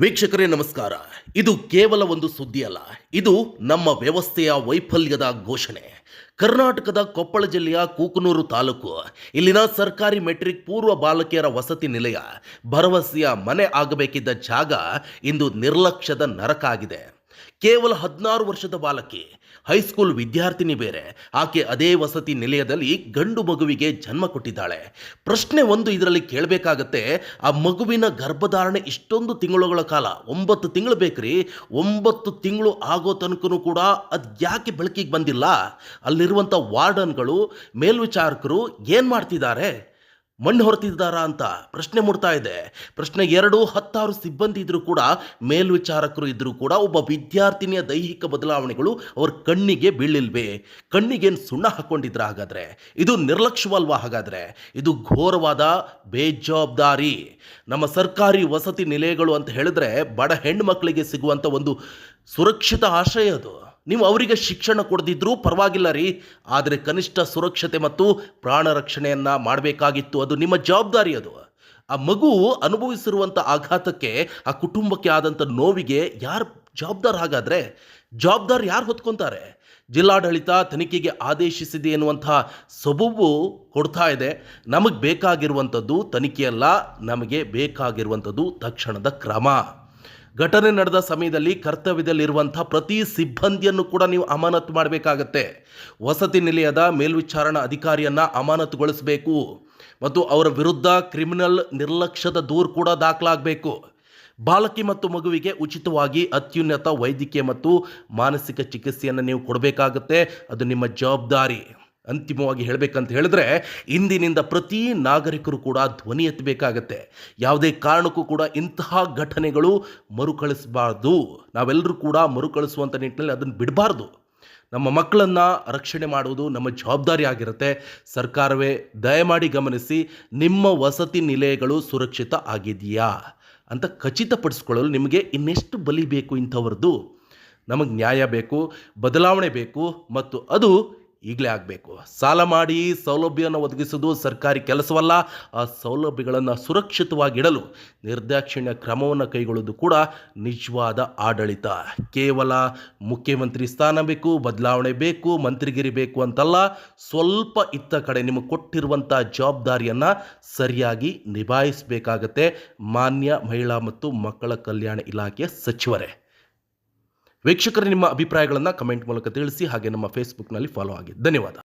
ವೀಕ್ಷಕರೇ, ನಮಸ್ಕಾರ. ಇದು ಕೇವಲ ಒಂದು ಸುದ್ದಿ ಅಲ್ಲ ಇದು ನಮ್ಮ ವ್ಯವಸ್ಥೆಯ ವೈಫಲ್ಯದ ಘೋಷಣೆ. ಕರ್ನಾಟಕದ ಕೊಪ್ಪಳ ಜಿಲ್ಲೆಯ ಕೂಕನೂರು ತಾಲೂಕು. ಇಲ್ಲಿನ ಸರ್ಕಾರಿ ಮೆಟ್ರಿಕ್ ಪೂರ್ವ ಬಾಲಕಿಯರ ವಸತಿ ನಿಲಯ ಭರವಸೆಯ ಮನೆ ಆಗಬೇಕಿದ್ದ ಜಾಗ ಇಂದು ನಿರ್ಲಕ್ಷ್ಯದ ನರಕ ಆಗಿದೆ ಕೇವಲ ಹದಿನಾರು ವರ್ಷದ ಬಾಲಕಿ ಹೈಸ್ಕೂಲ್ ವಿದ್ಯಾರ್ಥಿನಿ ಬೇರೆ. ಆಕೆ ಅದೇ ವಸತಿ ನಿಲಯದಲ್ಲಿ ಗಂಡು ಮಗುವಿಗೆ ಜನ್ಮ ಕೊಟ್ಟಿದ್ದಾಳೆ. ಪ್ರಶ್ನೆ ಒಂದು ಇದರಲ್ಲಿ ಕೇಳಬೇಕಾಗತ್ತೆ, ಆ ಮಗುವಿನ ಗರ್ಭಧಾರಣೆ ಇಷ್ಟೊಂದು ತಿಂಗಳುಗಳ ಕಾಲ, ಒಂಬತ್ತು ತಿಂಗಳು ಬೇಕ್ರಿ? ಒಂಬತ್ತು ತಿಂಗಳು ಆಗೋ ತನಕನೂ ಕೂಡ ಅದು ಯಾಕೆ ಬೆಳಕಿಗೆ ಬಂದಿಲ್ಲ? ಅಲ್ಲಿರುವಂಥ ವಾರ್ಡನ್ಗಳು, ಮೇಲ್ವಿಚಾರಕರು ಏನು ಮಾಡ್ತಿದ್ದಾರೆ? ಮಣ್ಣು ಹೊರತಿದ್ದಾರಾ ಅಂತ ಪ್ರಶ್ನೆ ಮೂಡ್ತಾ ಇದೆ. ಪ್ರಶ್ನೆ ಎರಡು, ಹತ್ತಾರು ಸಿಬ್ಬಂದಿ ಇದ್ದರೂ ಕೂಡ, ಮೇಲ್ವಿಚಾರಕರು ಇದ್ದರೂ ಕೂಡ, ಒಬ್ಬ ವಿದ್ಯಾರ್ಥಿನಿಯ ದೈಹಿಕ ಬದಲಾವಣೆಗಳು ಅವ್ರ ಕಣ್ಣಿಗೆ ಬೀಳಿಲ್ವೇ? ಕಣ್ಣಿಗೇನು ಸುಣ್ಣ ಹಾಕೊಂಡಿದ್ರ ಹಾಗಾದ್ರೆ? ಇದು ನಿರ್ಲಕ್ಷ್ಯವಲ್ವಾ ಹಾಗಾದರೆ? ಇದು ಘೋರವಾದ ಬೇಜವಾಬ್ದಾರಿ. ನಮ್ಮ ಸರ್ಕಾರಿ ವಸತಿ ನಿಲಯಗಳು ಅಂತ ಹೇಳಿದ್ರೆ ಬಡ ಹೆಣ್ಣು ಮಕ್ಕಳಿಗೆ ಸಿಗುವಂಥ ಒಂದು ಸುರಕ್ಷಿತ ಆಶ್ರಯ ಅದು. ನೀವು ಅವರಿಗೆ ಶಿಕ್ಷಣ ಕೊಡದಿದ್ರೂ ಪರವಾಗಿಲ್ಲ ರೀ. ಆದರೆ ಕನಿಷ್ಠ ಸುರಕ್ಷತೆ ಮತ್ತು ಪ್ರಾಣ ರಕ್ಷಣೆಯನ್ನು ಮಾಡಬೇಕಾಗಿತ್ತು. ಅದು ನಿಮ್ಮ ಜವಾಬ್ದಾರಿ ಅದು. ಆ ಮಗು ಅನುಭವಿಸಿರುವಂಥ ಆಘಾತಕ್ಕೆ, ಆ ಕುಟುಂಬಕ್ಕೆ ಆದಂಥ ನೋವಿಗೆ ಯಾರು ಜವಾಬ್ದಾರ ಹಾಗಾದರೆ? ಜವಾಬ್ದಾರಿ ಯಾರು ಹೊತ್ಕೊತಾರೆ? ಜಿಲ್ಲಾಡಳಿತ ತನಿಖೆಗೆ ಆದೇಶಿಸಿದೆ ಎನ್ನುವಂಥ ಸಬೂಬು ಕೊಡ್ತಾ ಇದೆ. ನಮಗೆ ಬೇಕಾಗಿರುವಂಥದ್ದು ತನಿಖೆಯಲ್ಲ, ನಮಗೆ ಬೇಕಾಗಿರುವಂಥದ್ದು ತಕ್ಷಣದ ಕ್ರಮ. ಘಟನೆ ನಡೆದ ಸಮಯದಲ್ಲಿ ಕರ್ತವ್ಯದಲ್ಲಿರುವಂಥ ಪ್ರತಿ ಸಿಬ್ಬಂದಿಯನ್ನು ಕೂಡ ನೀವು ಅಮಾನತು ಮಾಡಬೇಕಾಗತ್ತೆ. ವಸತಿ ನಿಲಯದ ಮೇಲ್ವಿಚಾರಣಾ ಅಧಿಕಾರಿಯನ್ನು ಅಮಾನತುಗೊಳಿಸಬೇಕು ಮತ್ತು ಅವರ ವಿರುದ್ಧ ಕ್ರಿಮಿನಲ್ ನಿರ್ಲಕ್ಷ್ಯದ ದೂರು ಕೂಡ ದಾಖಲಾಗಬೇಕು. ಬಾಲಕಿ ಮತ್ತು ಮಗುವಿಗೆ ಉಚಿತವಾಗಿ ಅತ್ಯುನ್ನತ ವೈದ್ಯಕೀಯ ಮತ್ತು ಮಾನಸಿಕ ಚಿಕಿತ್ಸೆಯನ್ನು ನೀವು ಕೊಡಬೇಕಾಗತ್ತೆ. ಅದು ನಿಮ್ಮ ಜವಾಬ್ದಾರಿ. ಅಂತಿಮವಾಗಿ ಹೇಳಬೇಕಂತ ಹೇಳಿದ್ರೆ, ಇಂದಿನಿಂದ ಪ್ರತಿ ನಾಗರಿಕರು ಕೂಡ ಧ್ವನಿ ಎತ್ತಬೇಕಾಗತ್ತೆ. ಯಾವುದೇ ಕಾರಣಕ್ಕೂ ಕೂಡ ಇಂತಹ ಘಟನೆಗಳು ಮರುಕಳಿಸಬಾರ್ದು. ನಾವೆಲ್ಲರೂ ಕೂಡ ಮರುಕಳಿಸುವಂಥ ನಿಟ್ಟಿನಲ್ಲಿ ಅದನ್ನು ಬಿಡಬಾರ್ದು. ನಮ್ಮ ಮಕ್ಕಳನ್ನು ರಕ್ಷಣೆ ಮಾಡುವುದು ನಮ್ಮ ಜವಾಬ್ದಾರಿ ಆಗಿರುತ್ತೆ. ಸರ್ಕಾರವೇ ದಯಮಾಡಿ ಗಮನಿಸಿ, ನಿಮ್ಮ ವಸತಿ ನಿಲಯಗಳು ಸುರಕ್ಷಿತ ಆಗಿದೆಯಾ ಅಂತ ಖಚಿತಪಡಿಸ್ಕೊಳ್ಳಲು ನಿಮಗೆ ಇನ್ನೆಷ್ಟು ಬಲಿ ಬೇಕು ಇಂಥವ್ರದ್ದು? ನಮಗೆ ನ್ಯಾಯ ಬೇಕು, ಬದಲಾವಣೆ ಬೇಕು ಮತ್ತು ಅದು ಈಗಲೇ ಆಗಬೇಕು. ಸಾಲ ಮಾಡಿ ಸೌಲಭ್ಯವನ್ನು ಒದಗಿಸುವುದು ಸರ್ಕಾರಿ ಕೆಲಸವಲ್ಲ, ಆ ಸೌಲಭ್ಯಗಳನ್ನು ಸುರಕ್ಷಿತವಾಗಿಡಲು ನಿರ್ದಾಕ್ಷಿಣ್ಯ ಕ್ರಮವನ್ನು ಕೈಗೊಳ್ಳೋದು ಕೂಡ ನಿಜವಾದ ಆಡಳಿತ. ಕೇವಲ ಮುಖ್ಯಮಂತ್ರಿ ಸ್ಥಾನ ಬೇಕು, ಬದಲಾವಣೆ ಬೇಕು, ಮಂತ್ರಿಗಿರಿ ಬೇಕು ಅಂತಲ್ಲ, ಸ್ವಲ್ಪ ಇತ್ತ ಕಡೆ ನಿಮಗೆ ಕೊಟ್ಟಿರುವಂಥ ಜವಾಬ್ದಾರಿಯನ್ನು ಸರಿಯಾಗಿ ನಿಭಾಯಿಸಬೇಕಾಗತ್ತೆ ಮಾನ್ಯ ಮಹಿಳಾ ಮತ್ತು ಮಕ್ಕಳ ಕಲ್ಯಾಣ ಇಲಾಖೆಯ ಸಚಿವರೇ. ವೀಕ್ಷಕರೇ ನಿಮ್ಮ ಅಭಿಪ್ರಾಯಗಳನ್ನು ಕಮೆಂಟ್ ಮೂಲಕ ತಿಳಿಸಿ ಹಾಗೆ ನಮ್ಮ ಫೇಸ್ಬುಕ್ನಲ್ಲಿ ಫಾಲೋ ಆಗಿ. ಧನ್ಯವಾದ.